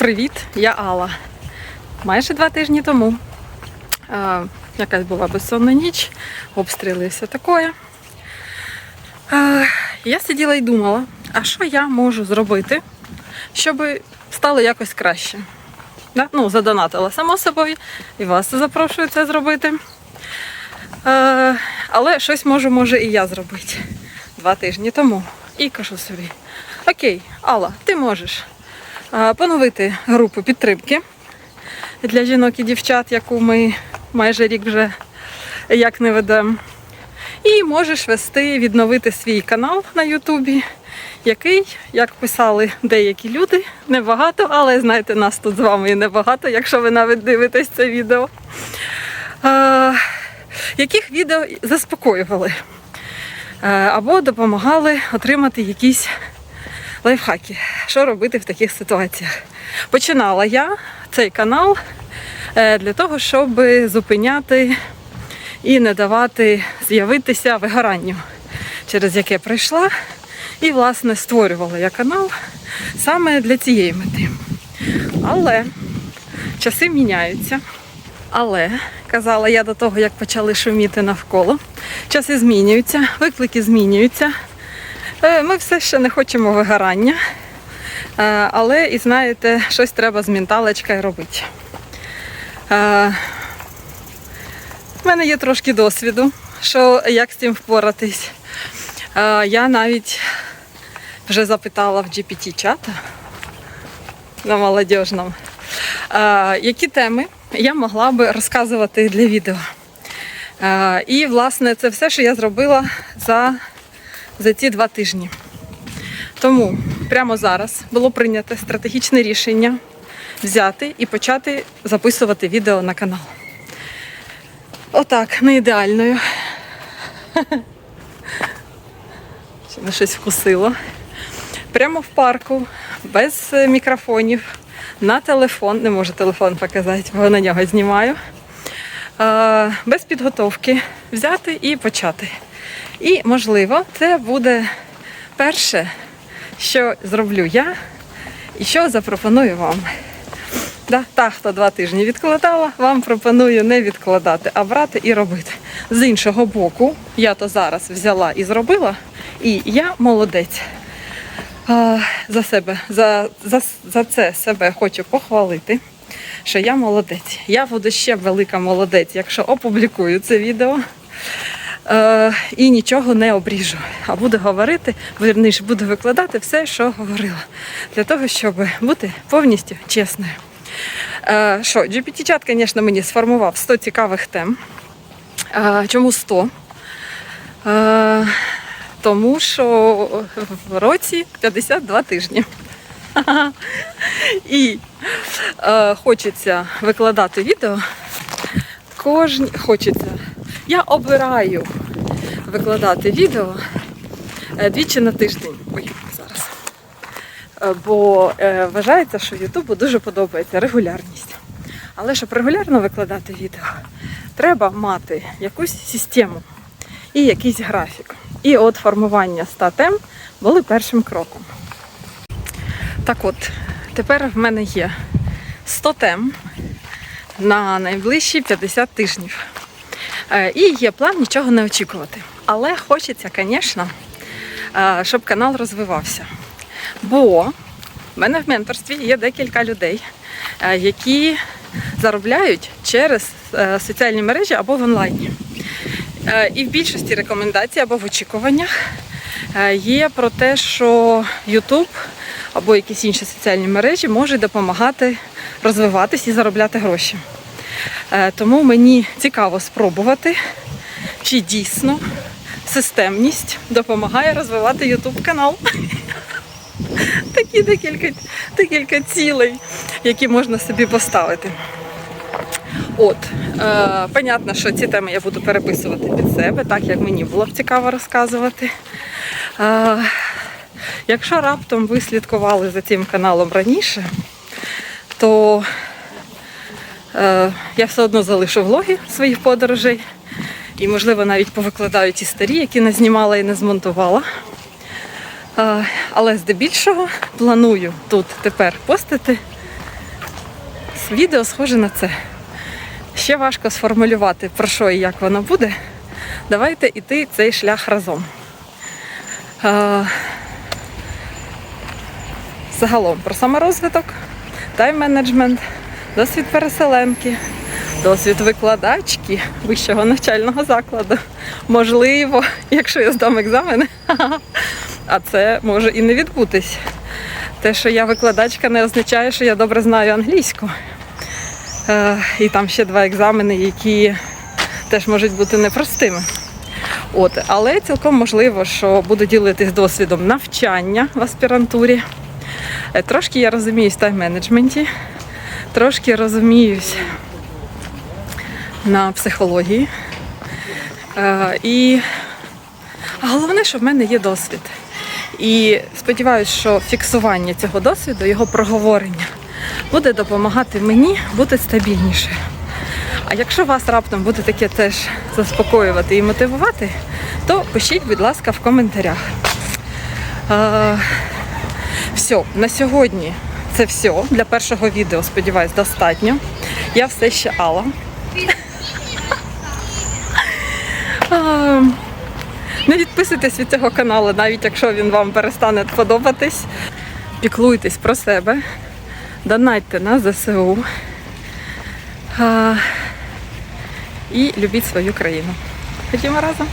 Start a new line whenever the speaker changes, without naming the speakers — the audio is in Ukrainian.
Привіт, я Алла. Майже два тижні тому е, якась була безсонна ніч, обстріли все таке. Е, я сиділа і думала, а що я можу зробити, щоб стало якось краще. Да? Ну, задонатила само собою, і вас запрошую це зробити. Е, але щось можу, може, і я зробити два тижні тому. І кажу собі: Окей, Алла, ти можеш поновити групу підтримки для жінок і дівчат, яку ми майже рік вже як не ведемо. І можеш вести, відновити свій канал на Ютубі, який, як писали деякі люди, небагато, але знаєте, нас тут з вами і небагато, якщо ви навіть дивитесь це відео. Яких відео заспокоювали або допомагали отримати якісь лайфхаки, що робити в таких ситуаціях. Починала я цей канал е, для того, щоб зупиняти і не давати з'явитися вигоранню, через яке прийшла. І, власне, створювала я канал саме для цієї мети. Але часи міняються. Але, казала я до того, як почали шуміти навколо, часи змінюються, виклики змінюються. Е, Ми все ще не хочемо вигорання, Е, але і знаєте, щось треба з менталочкою робити. Е, в мене є трошки досвіду, що як з цим впоратись. Е, Я навіть вже запитала в GPT-чата на молодіжному, е, які теми я могла би розказувати для відео. Е, І, власне, це все, що я зробила за, за ці два тижні. Тому прямо зараз було прийнято стратегічне рішення взяти і почати записувати відео на канал. Отак, не ідеальною. Ще не щось вкусило. Прямо в парку, без мікрофонів, на телефон, не можу телефон показати, бо на нього знімаю. Без підготовки взяти і почати. І, можливо, це буде перше, що зроблю я і що запропоную вам. Да, та, хто два тижні відкладала, вам пропоную не відкладати, а брати і робити. З іншого боку, я то зараз взяла і зробила, і я молодець. За себе, за, за, за це себе хочу похвалити, що я молодець. Я буду ще велика молодець, якщо опублікую це відео. Е, і нічого не обріжу, а буду говорити, верніше буду викладати все, що говорила, для того, щоб бути повністю чесною. Е, що, GPT-чат, звісно, мені сформував 100 цікавих тем. Е, чому 100? Е, тому що в році 52 тижні. І е, хочеться викладати відео. Кожен хочеться. Я обираю викладати відео е, двічі на тиждень. Ой, зараз. Е, Бо е, вважається, що Ютубу дуже подобається регулярність. Але щоб регулярно викладати відео, треба мати якусь систему і якийсь графік. І от формування 100 тем були першим кроком. Так от, тепер в мене є 100 тем на найближчі 50 тижнів. І є план нічого не очікувати. Але хочеться, звісно, е, щоб канал розвивався. Бо в мене в менторстві є декілька людей, е, які заробляють через е, соціальні мережі або в онлайні. І в більшості рекомендацій або в очікуваннях є про те, що YouTube або якісь інші соціальні мережі можуть допомагати розвиватись і заробляти гроші. Тому мені цікаво спробувати, чи дійсно системність допомагає розвивати YouTube канал. Такі декілька, декілька цілей, які можна собі поставити. От, е, що ці теми я буду переписувати під себе, так як мені було б цікаво розказувати. Е, якщо раптом ви слідкували за цим каналом раніше, то е, я все одно залишу влоги своїх подорожей. І, можливо, навіть повикладаю ті старі, які не знімала і не змонтувала. Але здебільшого планую тут тепер постити відео схоже на це. Ще важко сформулювати, про що і як воно буде. Давайте йти цей шлях разом. Загалом про саморозвиток, тайм-менеджмент, досвід переселенки, досвід викладачки вищого навчального закладу. Можливо, якщо я здам екзамени, а це може і не відбутись. Те, що я викладачка, не означає, що я добре знаю англійську. Е, І там ще два екзамени, які теж можуть бути непростими. От, але цілком можливо, що буду ділитись досвідом навчання в аспірантурі. Е, Трошки я розуміюсь в тайм-менеджменті, трошки розуміюсь на психології. Е, І а головне, що в мене є досвід. І сподіваюся, що фіксування цього досвіду, його проговорення буде допомагати мені бути стабільніше. А якщо вас раптом буде таке теж заспокоювати і мотивувати, то пишіть, будь ласка, в коментарях. Е, все, на сьогодні це все. Для першого відео, сподіваюсь, достатньо. Я все ще Алла. Не відписуйтесь від цього каналу, навіть якщо він вам перестане подобатись. Піклуйтесь про себе, донайте на ЗСУ і любіть свою країну. Ходімо разом.